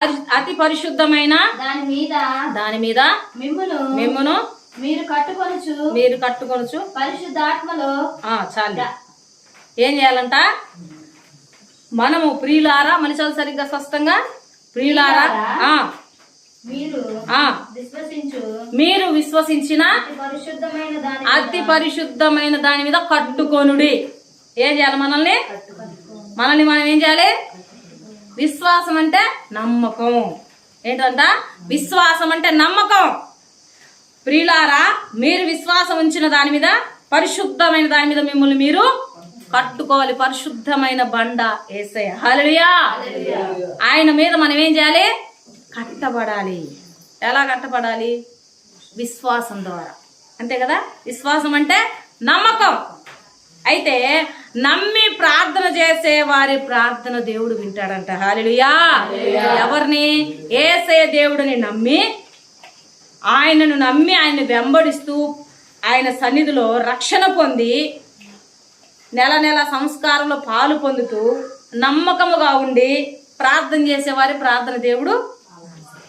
అతి పరిశుద్ధమైన దాని మీద దాని మీద మిమ్మును మిమ్మును మీరు కట్టుకొనుచు మీరు కట్టుకొనొచ్చు పరిశుద్ధాత్మలో ఆ, చాలు. ఏం చేయాలంట? మనము ప్రియులారా మనిషిలు సరిగ్గా స్పష్టంగా ప్రియులారా? మీరు విశ్వసించిన అతి పరిశుద్ధమైన దాని అతి పరిశుద్ధమైన దాని మీద కట్టుకొనుడి. ఏం చేయాలి మనల్ని? మనల్ని మనం ఏం చేయాలి? విశ్వాసం అంటే నమ్మకం. ఏంటంట? విశ్వాసం అంటే నమ్మకం. ప్రియులారా మీరు విశ్వాసం ఉంచిన దాని మీద పరిశుద్ధమైన దాని మీద మిమ్మల్ని మీరు కట్టుకోవాలి. పరిశుద్ధమైన బండ ఏసయ్య. హలడియా ఆయన మీద మనం ఏం చేయాలి? కట్టబడాలి. ఎలా కట్టబడాలి? విశ్వాసం ద్వారా. అంతే కదా? విశ్వాసం అంటే నమ్మకం. అయితే నమ్మి ప్రార్థన చేసే వారి ప్రార్థన దేవుడు వింటాడంట. హాలిలుయా ఎవరిని? ఏసే దేవుడిని నమ్మి ఆయనను నమ్మి ఆయన్ని వెంబడిస్తూ ఆయన సన్నిధిలో రక్షణ పొంది నెల నెల సంస్కారంలో పాలు పొందుతూ నమ్మకముగా ఉండి ప్రార్థన చేసేవారి ప్రార్థన దేవుడు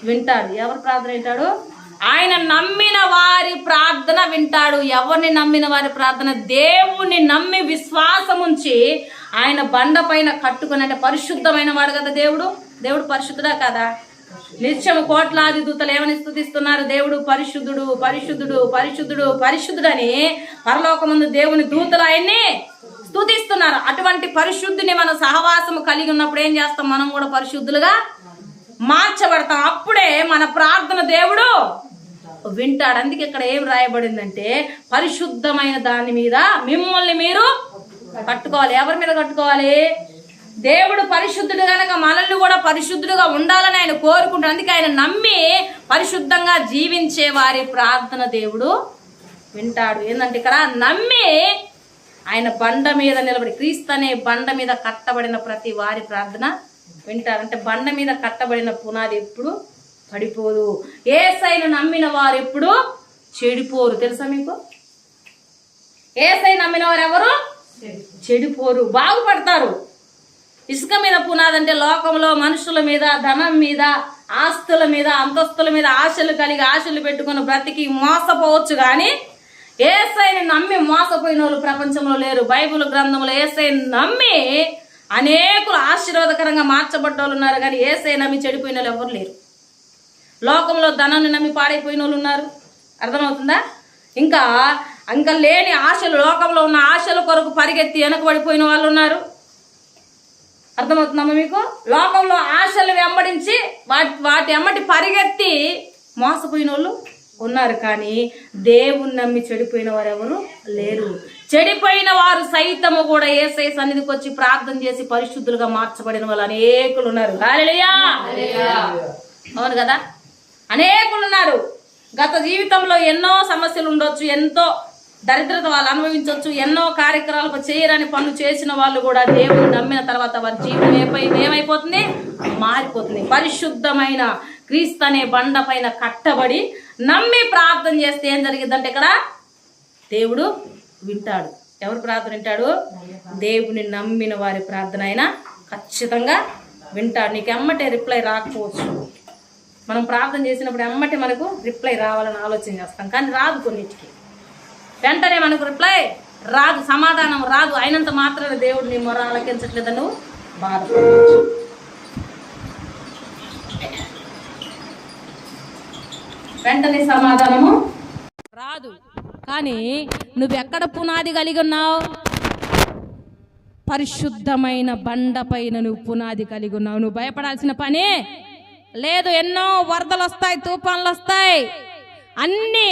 వింటాడు. ఎవరు ప్రార్థన వింటాడు? ఆయన నమ్మిన వారి ప్రార్థన వింటాడు. ఎవరిని నమ్మిన వారి ప్రార్థన? దేవుణ్ణి నమ్మి విశ్వాసం ఉంచి ఆయన బండ పైన కట్టుకుని అంటే పరిశుద్ధమైన వాడు కదా దేవుడు? దేవుడు పరిశుద్ధుడా కదా? నిత్యం కోట్లాది దూతలు ఏమని స్థుతిస్తున్నారు దేవుడు పరిశుద్ధుడు పరిశుద్ధుడు పరిశుద్ధుడు పరిశుద్ధుడని పరలోకముందు దేవుని దూతలు ఆయన్ని స్థుతిస్తున్నారు అటువంటి పరిశుద్ధిని మన సహవాసము కలిగి ఉన్నప్పుడు ఏం చేస్తాం? మనం కూడా పరిశుద్ధులుగా మార్చబడతాం. అప్పుడే మన ప్రార్థన దేవుడు వింటాడు. అందుకే ఇక్కడ ఏం రాయబడిందంటే పరిశుద్ధమైన దాని మీద మిమ్మల్ని మీరు కట్టుకోవాలి. ఎవరి మీద కట్టుకోవాలి? దేవుడు పరిశుద్ధుడు కనుక మనల్ని కూడా పరిశుద్ధుడుగా ఉండాలని ఆయన కోరుకుంటాడు అందుకే ఆయన నమ్మి పరిశుద్ధంగా జీవించే వారి ప్రార్థన దేవుడు వింటాడు. ఏంటంటే ఇక్కడ నమ్మి ఆయన బండ మీద నిలబడి క్రీస్తు అనే బండ మీద కట్టబడిన ప్రతి వారి ప్రార్థన వింటారు. అంటే బండ మీద కట్టబడిన పునాది ఎప్పుడు పడిపోదు. ఏసైను నమ్మిన వారు ఎప్పుడు చెడిపోరు. తెలుసా మీకు? ఏసై నమ్మిన వారు ఎవరు చెడిపోరు. బాగుపడతారు. ఇసుక మీద పునాదంటే లోకంలో మనుషుల మీద ధనం మీద ఆస్తుల మీద అంతస్తుల మీద ఆశలు కలిగి ఆశలు పెట్టుకుని బ్రతికి మోసపోవచ్చు కానీ ఏసైని నమ్మి మోసపోయిన వాళ్ళు ప్రపంచంలో లేరు. బైబిల్ గ్రంథంలో ఏసైని నమ్మి అనేకులు ఆశీర్వాదకరంగా మార్చబడ్డ వాళ్ళు ఉన్నారు కానీ ఏసై నమ్మి చెడిపోయిన వాళ్ళు ఎవరు లేరు. లోకంలో ధనాన్ని నమ్మి పాడైపోయిన వాళ్ళు ఉన్నారు. అర్థమవుతుందా? ఇంకా ఇంకా లేని ఆశలు లోకంలో ఉన్న ఆశల కొరకు పరిగెత్తి వెనకబడిపోయిన వాళ్ళు ఉన్నారు. అర్థమవుతుందమ్మా మీకు? లోకంలో ఆశలు వెంబడించి వాటి వాటి ఎమ్మటి పరిగెత్తి మోసపోయిన వాళ్ళు ఉన్నారు. కానీ దేవుని నమ్మి చెడిపోయిన వారు ఎవరు? లేరు. చెడిపోయిన వారు సైతము కూడా ఏసై సన్నిధికి వచ్చి ప్రార్థన చేసి పరిశుద్ధులుగా మార్చబడిన వాళ్ళు అనేకులు ఉన్నారు. అవును కదా? అనేకులు ఉన్నారు గత జీవితంలో ఎన్నో సమస్యలు ఉండొచ్చు ఎంతో దరిద్రత వాళ్ళు అనుభవించవచ్చు ఎన్నో కార్యక్రమాలకు చేయరని పనులు చేసిన వాళ్ళు కూడా దేవుని నమ్మిన తర్వాత వారి జీవితం ఏపై ఏమైపోతుంది? మారిపోతుంది. పరిశుద్ధమైన క్రీస్తు అనే బండ పైన కట్టబడి నమ్మి ప్రార్థన చేస్తే ఏం జరిగిందంటే ఇక్కడ దేవుడు వింటాడు. ఎవరు ప్రార్థన వింటాడు? దేవుని నమ్మిన వారి ప్రార్థన అయినా ఖచ్చితంగా వింటాడు. నీకు ఎమ్మటే రిప్లై రాకపోవచ్చు. మనం ప్రార్థన చేసినప్పుడు ఎమ్మటి మనకు రిప్లై రావాలని ఆలోచన చేస్తాం. కానీ రాదు కొన్నిటికి. వెంటనే మనకు రిప్లై రాదు సమాధానం రాదు. అయినంత మాత్రమే దేవుడు నీ మొర ఆలకించట్లేదని నువ్వు బాధపడవచ్చు వెంటనే సమాధానము రాదు. కానీ నువ్వు ఎక్కడ పునాది కలిగి ఉన్నావు? పరిశుద్ధమైన బండపైన నువ్వు పునాది కలిగి ఉన్నావు. నువ్వు భయపడాల్సిన పనే లేదు ఎన్నో వరదలు వస్తాయి తుఫాన్లు వస్తాయి అన్నీ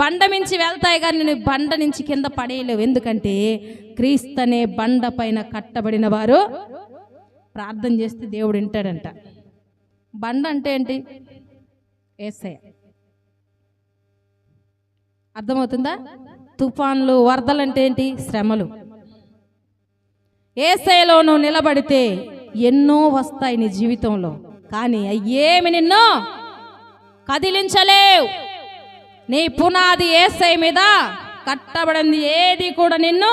బండ మించి వెళ్తాయి కానీ నేను బండ నుంచి కింద పడేయలేవు. ఎందుకంటే క్రీస్తనే బండ పైన కట్టబడిన వారు ప్రార్థన చేస్తే దేవుడు వింటాడంట. బండ అంటే ఏంటి? ఏసయ అర్థమవుతుందా? తుఫాన్లు వరదలు అంటే ఏంటి? శ్రమలు. ఏసయలో నువ్వు నిలబడితే ఎన్నో వస్తాయి నీ జీవితంలో. కానీ అయ్యేమి నిన్ను కదిలించలేవు. నీ పునాది ఏసై మీద కట్టబడింది ఏది కూడా నిన్ను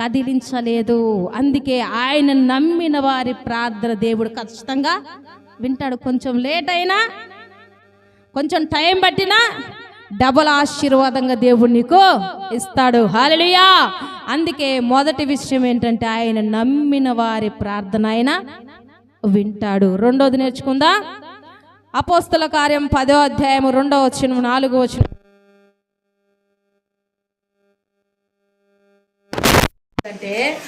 కదిలించలేదు. అందుకే ఆయన నమ్మిన వారి ప్రార్థన దేవుడు ఖచ్చితంగా వింటాడు. కొంచెం లేట్ అయినా కొంచెం టైం పట్టినా డబల్ ఆశీర్వాదంగా దేవుడు నీకు ఇస్తాడు. హాలెలుయా అందుకే మొదటి విషయం ఏంటంటే ఆయన నమ్మిన వారి ప్రార్థన ఆయన వింటాడు. రెండోది నేర్చుకుందా? అపోస్తుల కార్యం పదో అధ్యాయం రెండో వచ్చిన నాలుగో వచ్చిన అంటే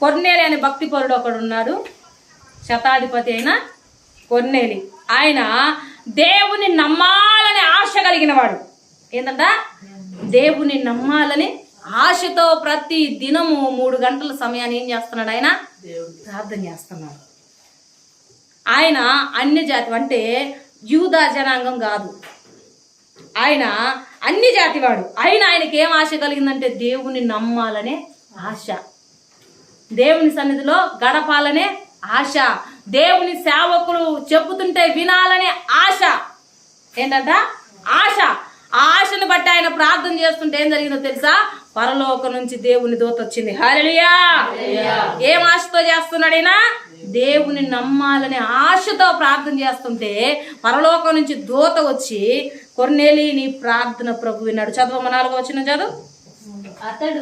కొన్నేలి అనే భక్తి పరుడు ఒకడు ఉన్నాడు. శతాధిపతి అయిన కొన్నేలి ఆయన దేవుని నమ్మాలని ఆశ కలిగిన వాడు. ఏంటంట? దేవుని నమ్మాలని ఆశతో ప్రతి దినము మూడు గంటల సమయాన్ని ఏం చేస్తున్నాడు ఆయన? ప్రార్థన చేస్తున్నాడు. ఆయన అన్య జాతి అంటే యూదా జనాంగం కాదు. ఆయన అన్ని జాతివాడు అయినా ఆయనకి ఏం ఆశ కలిగిందంటే దేవుని నమ్మాలనే ఆశ. దేవుని సన్నిధిలో గడపాలనే ఆశ. దేవుని సేవకులు చెబుతుంటే వినాలనే ఆశ. ఏంటంట? ఆశ. ఆ ఆశను బట్టి ఆయన ప్రార్థన చేస్తుంటే ఏం జరిగిందో తెలుసా? పరలోక నుంచి దేవుని దూత వచ్చింది. హల్లెలూయా! ఏం ఆశతో చేస్తున్నాడు ఈయన? దేవుని నమ్మాలనే ఆశతో ప్రార్థన చేస్తుంటే పరలోకం నుంచి దూత వచ్చి కొన్నేలి నీ ప్రార్థన ప్రభు విన్నాడు. చదువు నాలుగో వచ్చిన చదువు. అతడు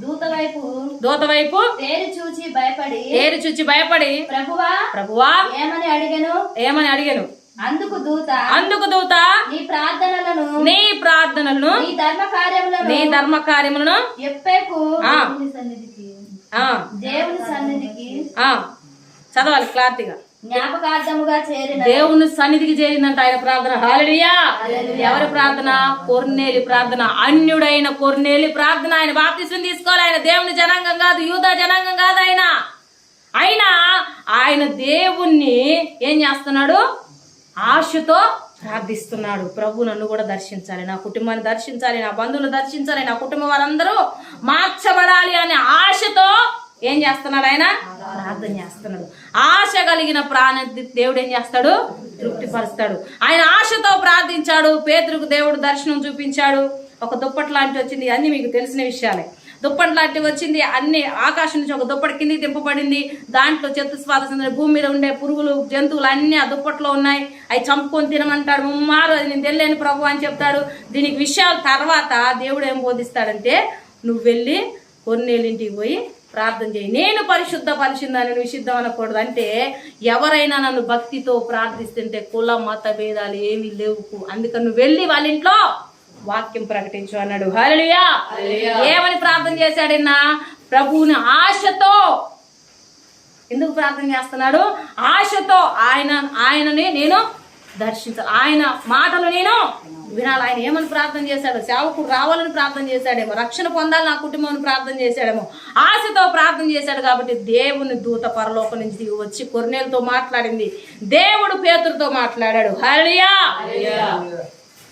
దూత వైపు దూత వైపు తేరి చూచి భయపడి ఏరు చూచి భయపడి ప్రభువా ప్రభువా ఏమని అడిగను? ఏమని అడిగాను? అందుకు దూత అందుకు దూత నీ ప్రార్థనలను నీ ప్రార్థనలను నీ ధర్మ కార్యములను నీ ధర్మ కార్యములను ఎప్పేకు. దేవుని సన్నిధికి దేవుని చదవాలి క్లారిటీగా. జ్ఞాపకార్థముగా చేరిన దేవుని సన్నిధికి చేరిందంట ఆయన ప్రార్థన. హాలడియా ఎవరి ప్రార్థన? కొర్నేలి ప్రార్థన. అన్యుడైన కొర్నేలి ప్రార్థన. ఆయన బాప్తిసం తీసుకోవాలి. ఆయన దేవుని జనాంగం కాదు యూదా జనాంగం కాదు ఆయన. అయినా ఆయన దేవుణ్ణి ఏం చేస్తున్నాడు? ఆశతో ప్రార్థిస్తున్నాడు. ప్రభు నన్ను కూడా దర్శించాలి. నా కుటుంబాన్ని దర్శించాలి. నా బంధువులు దర్శించాలి. నా కుటుంబం వారందరూ మార్చబడాలి అనే ఆశతో ఏం చేస్తున్నాడు ఆయన? ప్రార్థన చేస్తున్నాడు. ఆశ కలిగిన ప్రాణ దేవుడు ఏం చేస్తాడు? తృప్తిపరుస్తాడు. ఆయన ఆశతో ప్రార్థించాడు. పేదలకు దేవుడు దర్శనం చూపించాడు. ఒక దుప్పటి లాంటి వచ్చింది. అన్ని మీకు తెలిసిన విషయాలే. దుప్పటి లాంటి వచ్చింది. అన్ని ఆకాశం నుంచి ఒక దుప్పటి కిందికి దింపబడింది. దాంట్లో చతుస్వాద భూమి మీద ఉండే పురుగులు జంతువులు అన్ని ఆ దుప్పట్లో ఉన్నాయి. అవి చంపుకొని తినమంటాడు. ముమ్మారు అది నేను తెలియని ప్రభు అని చెప్తాడు. దీనికి విషయాల తర్వాత దేవుడు ఏం బోధిస్తాడంటే నువ్వు వెళ్ళి కొన్నేళ్ళింటికి పోయి ప్రార్థన చేయి. నేను పరిశుద్ధ పరిశుద్ధాన్ని నిషిద్ధం అనకూడదు. అంటే ఎవరైనా నన్ను భక్తితో ప్రార్థిస్తుంటే కుల మత భేదాలు ఏమీ లేవు. అందుకని నువ్వు వెళ్ళి వాళ్ళ ఇంట్లో వాక్యం ప్రకటించు అన్నాడు. హల్లెలూయా. ఏమని ప్రార్థన చేశాడన్నా ప్రభువుని ఆశతో ఎందుకు ప్రార్థన చేస్తున్నాడు? ఆశతో ఆయన ఆయనని నేను దర్శించాలి ఆయన మాటలు నేను వినాలి. ఆయన ఏమని ప్రార్థన చేశాడు? సేవకుడు రావాలని ప్రార్థన చేశాడేమో. రక్షణ పొందాలి నా కుటుంబం ప్రార్థన చేశాడేమో. ఆశతో ప్రార్థన చేశాడు కాబట్టి దేవుని దూత పరలోకం నుంచి దిగి వచ్చి కొర్నేలతో మాట్లాడింది. దేవుడు పేతురుతో మాట్లాడాడు. హరియా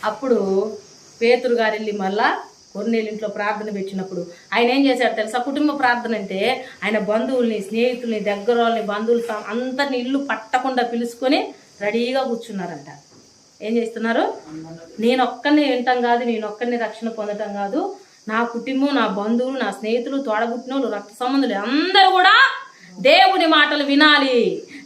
అప్పుడు పేతురు గారు వెళ్ళి మళ్ళా కొన్నేళ్ళింట్లో ప్రార్థన పెట్టినప్పుడు ఆయన ఏం చేశాడు తెలుసా? కుటుంబ ప్రార్థన అంటే ఆయన బంధువుల్ని స్నేహితుల్ని దగ్గర వాళ్ళని బంధువులు అందరిని ఇల్లు పట్టకుండా పిలుచుకొని రెడీగా కూర్చున్నారంట. ఏం చేస్తున్నారు? నేను ఒక్కరిని వింటాం కాదు నేను ఒక్కరిని రక్షణ పొందటం కాదు. నా కుటుంబం నా బంధువులు నా స్నేహితులు తోడగుట్టిన వాళ్ళు రక్త సంబంధులు అందరూ కూడా దేవుని మాటలు వినాలి.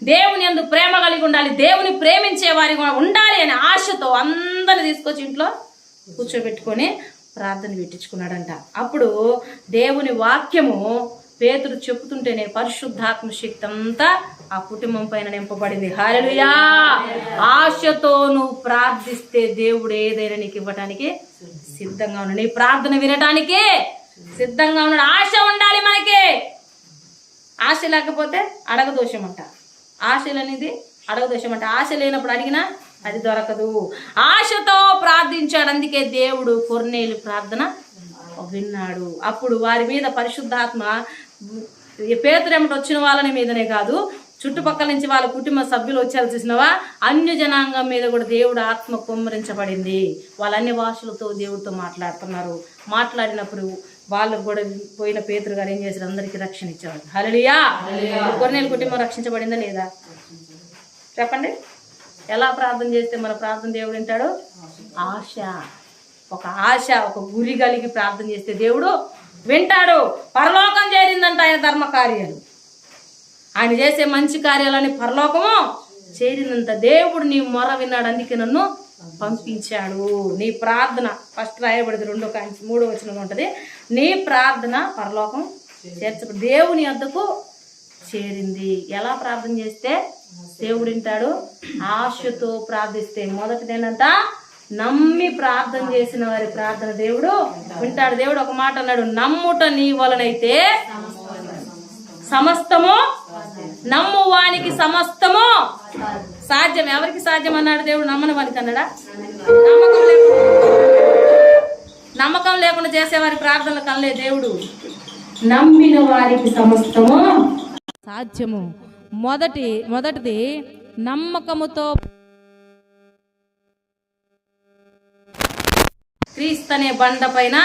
దేవుని ఎందుకు ప్రేమ కలిగి ఉండాలి. దేవుని ప్రేమించే వారి ఉండాలి అనే ఆశతో అందరిని తీసుకొచ్చి ఇంట్లో కూర్చోబెట్టుకొని ప్రార్థన పెట్టించుకున్నాడంట. అప్పుడు దేవుని వాక్యము పేతురు చెప్తుంటేనే పరిశుద్ధాత్మ శక్తి అంతా ఆ కుటుంబం పైన నింపబడింది. హరలుయా ఆశతో నువ్వు ప్రార్థిస్తే దేవుడు ఏదైనా నీకు ఇవ్వటానికి సిద్ధంగా ఉన్నాడు. నీ ప్రార్థన వినటానికి సిద్ధంగా ఉన్నాడు. ఆశ ఉండాలి మనకి. ఆశ లేకపోతే అడగదోషం అంట ఆశలు అనేది అడగదోషం అంట ఆశ లేనప్పుడు అడిగినా అది దొరకదు. ఆశతో ప్రార్థించాడు. అందుకే దేవుడు కొర్నేలు ప్రార్థన విన్నాడు. అప్పుడు వారి మీద పరిశుద్ధాత్మ పేతురేమిటి వచ్చిన వాళ్ళని మీదనే కాదు చుట్టుపక్కల నుంచి వాళ్ళ కుటుంబ సభ్యులు వచ్చారు చూసినవా? అన్య జనాంగం మీద కూడా దేవుడు ఆత్మ కుమ్మరించబడింది. వాళ్ళ అన్ని భాషలతో దేవుడితో మాట్లాడుతున్నారు. మాట్లాడినప్పుడు వాళ్ళకు కూడా పోయిన పేతురు గారు ఏం చేశారు? అందరికీ రక్షణ ఇచ్చారు హలలియా కొన్నేళ్ళ కుటుంబం రక్షించబడిందా లేదా? చెప్పండి. ఎలా ప్రార్థన చేస్తే మన ప్రార్థన దేవుడు వింటాడు? ఆశ. ఒక ఆశ ఒక గురి కలిగి ప్రార్థన చేస్తే దేవుడు వింటాడు. పరలోకం చేరిందంట ఆయన ధర్మ కార్యాలు ఆయన చేసే మంచి కార్యాలని పరలోకము చేరినంత దేవుడు నీ మొర విన్నాడు అందుకే నన్ను పంపించాడు. నీ ప్రార్థన ఫస్ట్ రాయబడింది రెండో కాంచి మూడో వచ్చిన ఉంటుంది. నీ ప్రార్థన పరలోకం చేర్చబడి దేవుని వద్దకు చేరింది. ఎలా ప్రార్థన చేస్తే దేవుడు వింటాడు? ఆశతో ప్రార్థిస్తే. మొదటిదేనంట నమ్మి ప్రార్థన చేసిన వారి ప్రార్థన దేవుడు వింటాడు. దేవుడు ఒక మాట అన్నాడు నమ్ముట నీ వలనైతే సమస్తము నమ్ము వానికి సమస్తము సాధ్యం. ఎవరికి సాధ్యం అన్నాడు దేవుడు? నమ్మని వానికి అన్నాడా? నమ్మకం నమ్మకం లేకుండా చేసేవారి ప్రార్థనలు కనలే దేవుడు. నమ్మిన వారికి సమస్తము సాధ్యము. మొదటి మొదటిది నమ్మకముతో క్రీస్తనే బండ పైన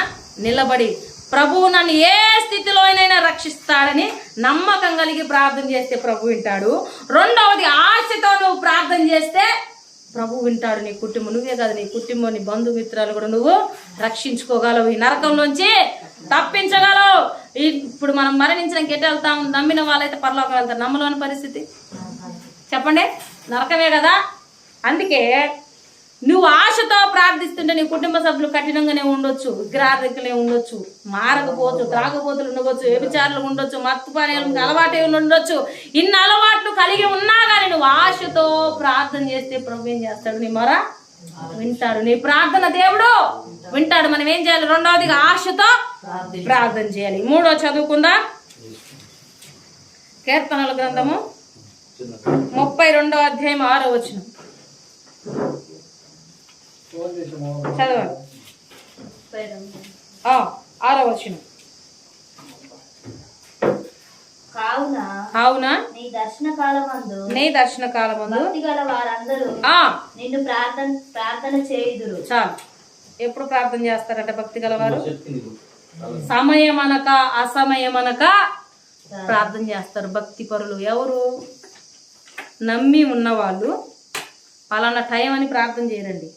నిలబడి ప్రభువు నన్ను ఏ స్థితిలోనైనా రక్షిస్తాడని నమ్మకం కలిగి ప్రార్థన చేస్తే ప్రభు వింటాడు. రెండవది ఆశతో నువ్వు ప్రార్థన చేస్తే ప్రభు వింటాడు నీ కుటుంబం. నువ్వే కాదు నీ కుటుంబం నీ బంధుమిత్రాలు కూడా నువ్వు రక్షించుకోగలవు. ఈ నరకంలోంచి తప్పించగలవు. ఇప్పుడు మనం మరణించిన ఎటు వెళ్తాం నమ్మిన వాళ్ళైతే పరలోకం వెళ్తారు. నమ్మలోని పరిస్థితి. చెప్పండి. నరకమే కదా? అందుకే నువ్వు ఆశతో ప్రార్థిస్తుంటే నీ కుటుంబ సభ్యులు కఠినంగానే ఉండొచ్చు విగ్రహాధికలే ఉండొచ్చు మారకపోవచ్చు త్రాగపోతులు ఉండవచ్చు వ్యభిచారులు ఉండొచ్చు మత్తు పానీయాలకు అలవాటే ఉండొచ్చు ఇన్ని అలవాట్లు కలిగి ఉన్నా కానీ నువ్వు ఆశతో ప్రార్థన చేస్తే ప్రభు ఏం చేస్తాడు? నీ మొర వింటాడు. నీ ప్రార్థన దేవుడు వింటాడు. మనం ఏం చేయాలి? రెండవదిగా ఆశతో ప్రార్థన చేయాలి. మూడో చదువుకుందా? కీర్తనల గ్రంథము ముప్పై రెండో అధ్యాయం ఆరో వచనం. చదవండి. ఆ, ఆరో వచనం. కావున అవున నీ దర్శన కాలమందు నీ దర్శన కాలమందు భక్తి గల వారందరూ ఆ. నిన్ను ప్రార్థన ప్రార్థన చేయుదురు. చాలు. ఎప్పుడు ప్రార్థన చేస్తారంటే భక్తి గలవారు? సమయమనక అసమయమనక ప్రార్థన చేస్తారు భక్తి పరులు. ఎవరు? నమ్మి ఉన్నవాళ్ళు. పలానా టైం అని ప్రార్థన చేయరండి.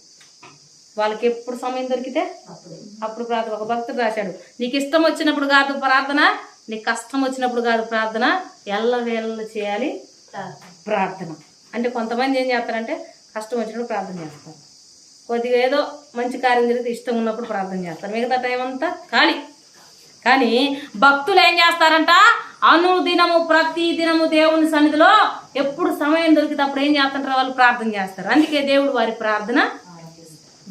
వాళ్ళకి ఎప్పుడు సమయం దొరికితే అప్పుడు. ప్రార్థన. ఒక భక్తుడు రాశాడు నీకు ఇష్టం వచ్చినప్పుడు కాదు ప్రార్థన నీకు కష్టం వచ్చినప్పుడు కాదు ప్రార్థన ఎల్లవేళ చేయాలి ప్రార్థన. అంటే కొంతమంది ఏం చేస్తారంటే కష్టం వచ్చినప్పుడు ప్రార్థన చేస్తారు. కొద్దిగా ఏదో మంచి కార్యం జరిగితే ఇష్టం ఉన్నప్పుడు ప్రార్థన చేస్తారు. మిగతా టైం అంతా ఖాళీ. కానీ భక్తులు ఏం చేస్తారంట? అనుదినము ప్రతి దినము దేవుని సన్నిధిలో ఎప్పుడు సమయం దొరికితే అప్పుడు ఏం చేస్తుంటారు వాళ్ళు ప్రార్థన చేస్తారు. అందుకే దేవుడు వారి ప్రార్థన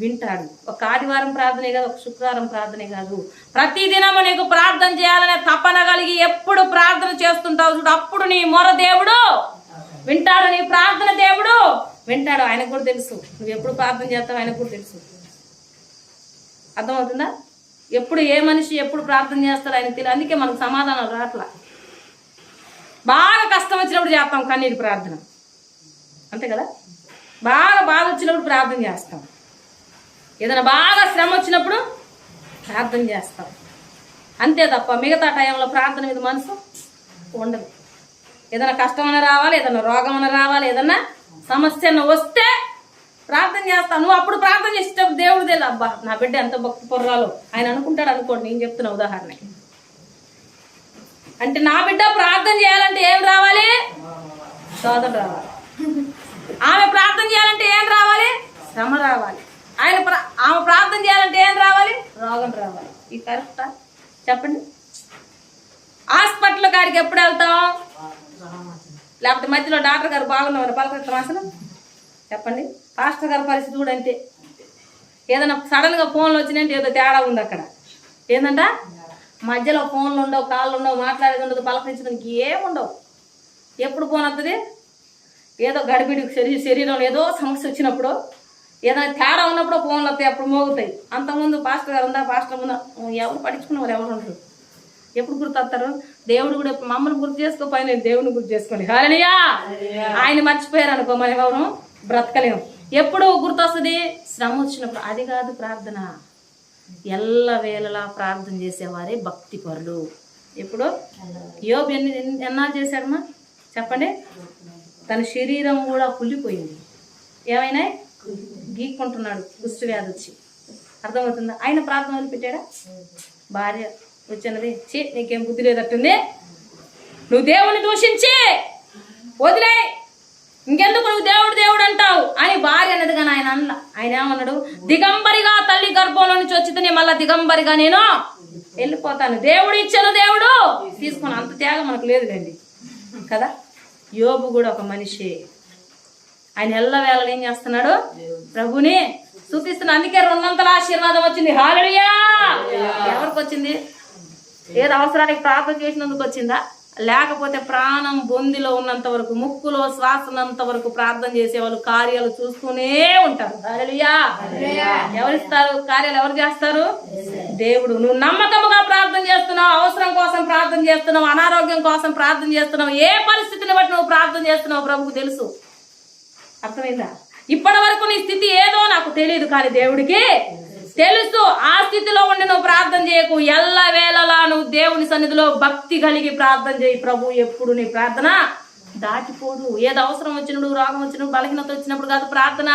వింటాడు ఒక ఆదివారం ప్రార్థనే కాదు ఒక శుక్రవారం ప్రార్థనే కాదు. ప్రతి దినము నీకు ప్రార్థన చేయాలనే తపన కలిగి ఎప్పుడు ప్రార్థన చేస్తుంటావు చూడు అప్పుడు నీ మొర దేవుడు. వింటాడు నీ ప్రార్థన దేవుడు. వింటాడు ఆయనకు కూడా తెలుసు. నువ్వు ఎప్పుడు ప్రార్థన చేస్తావు ఆయనకు కూడా తెలుసు. అర్థమవుతుందా? ఎప్పుడు ఏ మనిషి ఎప్పుడు ప్రార్థన చేస్తారో ఆయన తెలియదు అందుకే మనకు సమాధానం రాట్లా. బాగా కష్టం వచ్చినప్పుడు చేస్తాం కన్నీటి ప్రార్థన. అంతే కదా? బాగా బాధ వచ్చినప్పుడు ప్రార్థన చేస్తాం. ఏదైనా బాగా శ్రమ వచ్చినప్పుడు ప్రార్థన చేస్తాం. అంతే తప్ప మిగతా టైంలో ప్రార్థన మీద మనసు ఉండదు. ఏదైనా కష్టమైనా రావాలి ఏదైనా రోగం రావాలి ఏదైనా సమస్య అయినా వస్తే ప్రార్థన చేస్తాను నువ్వు అప్పుడు ప్రార్థన చేసేటప్పుడు దేవుడు తెలియదు అబ్బా నా బిడ్డ ఎంత భక్తి పొర్రాలో. ఆయన అనుకుంటాడు అనుకోండి నేను చెప్తున్నా ఉదాహరణ. అంటే నా బిడ్డ ప్రార్థన చేయాలంటే ఏం రావాలి? శోధన రావాలి. ఆమె ప్రార్థన చేయాలంటే ఏం రావాలి? శ్రమ రావాలి. ఆయన ఆమె ప్రార్థన చేయాలంటే ఏం రావాలి? రోగం రావాలి. ఈ కరెక్టా చెప్పండి. హాస్పిటల్ కాడికి ఎప్పుడు వెళ్తాం లేకపోతే మధ్యలో డాక్టర్ గారు బాగున్నామని పలకరిస్తాం అసలు చెప్పండి. పాస్టర్ గారి పరిస్థితి కూడా అంతే. ఏదైనా సడన్గా ఫోన్లు వచ్చినాయంటే ఏదో తేడా ఉంది అక్కడ. ఏంటంట మధ్యలో ఫోన్లు ఉండవు కాళ్ళు ఉండవు మాట్లాడేది ఉండదు పలకరించడానికి ఏముండవు ఎప్పుడు ఫోన్ వస్తుంది ఏదో గడిబిడి శరీర శరీరంలో ఏదో సమస్య వచ్చినప్పుడు ఏదైనా తేడా ఉన్నప్పుడు ఫోన్లు వస్తాయి అప్పుడు మోగుతాయి. అంతకుముందు పాస్టర్ గారు ఉందా? పాస్టర్ ముందా ఎవరు పట్టించుకున్నవారు ఎవరు ఉండరు. ఎప్పుడు గుర్తొస్తారు? దేవుడు కూడా మమ్మల్ని గుర్తు చేసుకోపోయి నేను దేవుని గుర్తు చేసుకోండి హాలనియా ఆయన మర్చిపోయారు అనుకో మనం ఎవరు బ్రతకలేము. ఎప్పుడు గుర్తొస్తుంది? శ్రమ వచ్చినప్పుడు. అది కాదు ప్రార్థన. ఎల్ల వేళలా ప్రార్థన చేసేవారే భక్తి పరులు. ఎప్పుడు? యోబు ఎన్ని ఎన్ని- ఎన్నాళ్ళు చేశాడమ్మా? చెప్పండి. తన శరీరం కూడా కుళ్ళిపోయింది. ఏమైనా గీక్కుంటున్నాడు కుష్టి వ్యాధి వచ్చి అర్థమవుతుందా? ఆయన ప్రార్థన వదిలిపెట్టాడా భార్య వచ్చినది చే నీకేం బుద్ధి లేదట్టుంది. నువ్వు దేవుని దూషించి వదిలే. ఇంకెందుకు నువ్వు దేవుడు దేవుడు అంటావు అని భార్య అన్నది కానీ ఆయన అన్న ఆయన ఏమన్నాడు? దిగంబరిగా తల్లి గర్భంలో నుంచి వచ్చితేనే మళ్ళా దిగంబరిగా నేను వెళ్ళిపోతాను. దేవుడు ఇచ్చాను దేవుడు. తీసుకుని అంత త్యాగం మనకు లేదులేండి. కదా? యోబు కూడా ఒక మనిషి. ఆయన ఎల్ల వేళ ఏం చేస్తున్నాడు? ప్రభుని సూచిస్తున్నా అందుకే రెండంతల ఆశీర్వాదం వచ్చింది. హాలడియా ఎవరికి వచ్చింది? ఏదో అవసరానికి ప్రార్థన చేసినందుకు వచ్చిందా? లేకపోతే ప్రాణం బొందిలో ఉన్నంత వరకు ముక్కులో శ్వాస ఉన్నంత వరకు ప్రార్థన చేసే వాళ్ళు కార్యాలు చూస్తూనే ఉంటారు. ఎవరిస్తారు? కార్యాలు ఎవరు చేస్తారు? దేవుడు. నువ్వు నమ్మకముగా ప్రార్థన చేస్తున్నావు అవసరం కోసం ప్రార్థన చేస్తున్నావు అనారోగ్యం కోసం ప్రార్థన చేస్తున్నావు ఏ పరిస్థితిని బట్టి నువ్వు ప్రార్థన చేస్తున్నావు ప్రభుకు తెలుసు. అర్థమైందా? ఇప్పటి వరకు నీ స్థితి ఏదో నాకు తెలియదు కానీ దేవుడికి తెలుసు. ఆ స్థితిలో ఉండి నువ్వు ప్రార్థన చేయకు. ఎల్ల వేళలా నువ్వు దేవుని సన్నిధిలో భక్తి కలిగి ప్రార్థన చేయి. ప్రభు ఎప్పుడు నీ ప్రార్థన దాటిపోదు. ఏది అవసరం వచ్చినప్పుడు రోగం వచ్చినప్పుడు బలహీనత వచ్చినప్పుడు కాదు ప్రార్థన.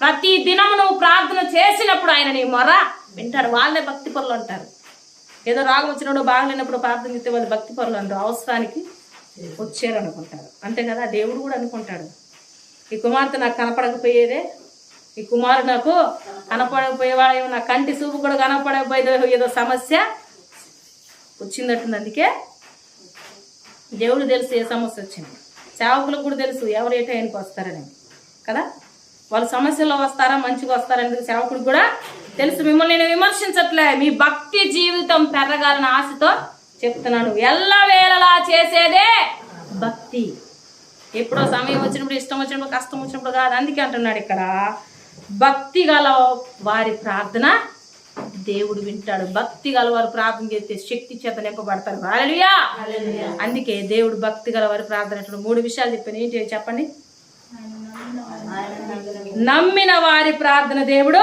ప్రతి దినము నువ్వు ప్రార్థన చేసినప్పుడు ఆయన నీ మొర వింటారు వాళ్ళే భక్తి పనులు అంటారు. ఏదో రాగం వచ్చినప్పుడు బాగలేనప్పుడు ప్రార్థన చేస్తే వాళ్ళు భక్తి పనులు అంటారు. అవసరానికి వచ్చారు అనుకుంటారు అంతే కదా? దేవుడు కూడా అనుకుంటాడు. ఈ కుమార్తె నాకు కనపడకపోయేదే. ఈ కుమారుడు నాకు కనపడకపోయేవాడు నా కంటి చూపు కూడా కనపడకపోయేదో. ఏదో సమస్య వచ్చిందట్టుంది అందుకే దేవుడు తెలుసు ఏ సమస్య వచ్చింది. సేవకులకు కూడా తెలుసు ఎవరు ఏ టైంకి వస్తారని. కదా? వాళ్ళు సమస్యలో వస్తారా మంచిగా వస్తారనేది సేవకుడు కూడా తెలుసు. మిమ్మల్ని నేను విమర్శించట్లే. మీ భక్తి జీవితం పెరగాలని ఆశతో చెప్తున్నాను. ఎల్ల వేళలా చేసేదే భక్తి. ఎప్పుడో సమయం వచ్చినప్పుడు ఇష్టం వచ్చినప్పుడు కష్టం వచ్చినప్పుడు కాదు. అందుకే అంటున్నాడు ఇక్కడ. భక్తి గల వారి ప్రార్థన దేవుడు వింటాడు. భక్తి గల వారు ప్రార్థన చేస్తే శక్తి చేత నింపబడతారు. హల్లెలూయా! అందుకే దేవుడు భక్తి గల వారి ప్రార్థన. మూడు విషయాలు చెప్పాను. ఏంటి చెప్పండి? నమ్మిన వారి ప్రార్థన దేవుడు